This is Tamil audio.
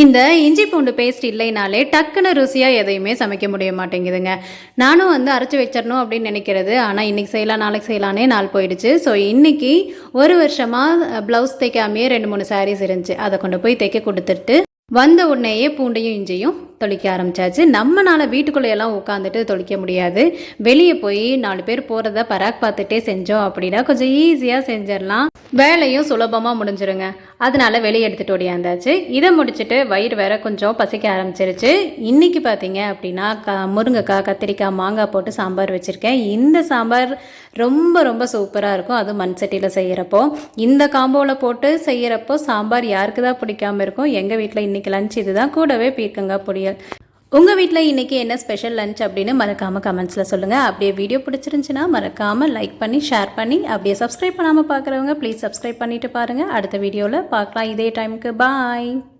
இந்த இஞ்சி பூண்டு பேஸ்ட் இல்லைனாலே டக்குன்னு ருசியாக எதையுமே சமைக்க முடிய மாட்டேங்குதுங்க. நானும் வந்து அரைச்சி வச்சிடணும் அப்படின்னு நினைக்கிறது. ஆனால் இன்றைக்கி செய்யலாம் நாளைக்கு செய்யலானே நாள் போயிடுச்சு. ஸோ இன்றைக்கி ஒரு வருஷமாக ப்ளவுஸ் தைக்காமையே ரெண்டு மூணு சாரீஸ் இருந்துச்சு. அதை கொண்டு போய் தைக்க கொடுத்துட்டு வந்த உடனேயே பூண்டையும் இஞ்சியும் தொளிக்க ஆரம்பிச்சாச்சு. நம்மனால வீட்டுக்குள்ளேயெல்லாம் உட்காந்துட்டு தொளிக்க முடியாது. வெளியே போய் நாலு பேர் போகிறத பராக் பார்த்துட்டே செஞ்சோம் அப்படின்னா கொஞ்சம் ஈஸியாக செஞ்சிடலாம். வேலையும் சுலபமாக முடிஞ்சிருங்க. அதனால வெளியே எடுத்துகிட்டு ஓடியாந்தாச்சு இதை முடிச்சுட்டு வயிறு வேற கொஞ்சம் பசிக்க ஆரம்பிச்சிருச்சு. இன்றைக்கி பார்த்தீங்க அப்படின்னா க முருங்கைக்காய் கத்திரிக்காய் மாங்காய் போட்டு சாம்பார் வச்சுருக்கேன். இந்த சாம்பார் ரொம்ப ரொம்ப சூப்பராக இருக்கும். அதுவும் மண் சட்டியில் செய்கிறப்போ இந்த காம்போவில் போட்டு செய்கிறப்போ சாம்பார் யாருக்கு தான் பிடிக்காம இருக்கும். எங்கள் வீட்டில் இன்றைக்கி லஞ்ச் இதுதான். கூடவே பீர்க்கங்காய் பொடியல் உங்கள் வீட்டில் இன்றைக்கி என்ன ஸ்பெஷல் லஞ்ச் அப்படின்னு மறக்காமல் கமெண்ட்ஸில் சொல்லுங்கள் அப்படியே வீடியோ பிடிச்சிருந்துச்சின்னா மறக்காமல் லைக் பண்ணி ஷேர் பண்ணி அப்படியே சப்ஸ்கிரைப் பண்ணாமல் பார்க்குறவங்க ப்ளீஸ் சப்ஸ்கிரைப் பண்ணிட்டு பாருங்கள் அடுத்த வீடியோவில் பார்க்கலாம். இதே டைமுக்கு பாய்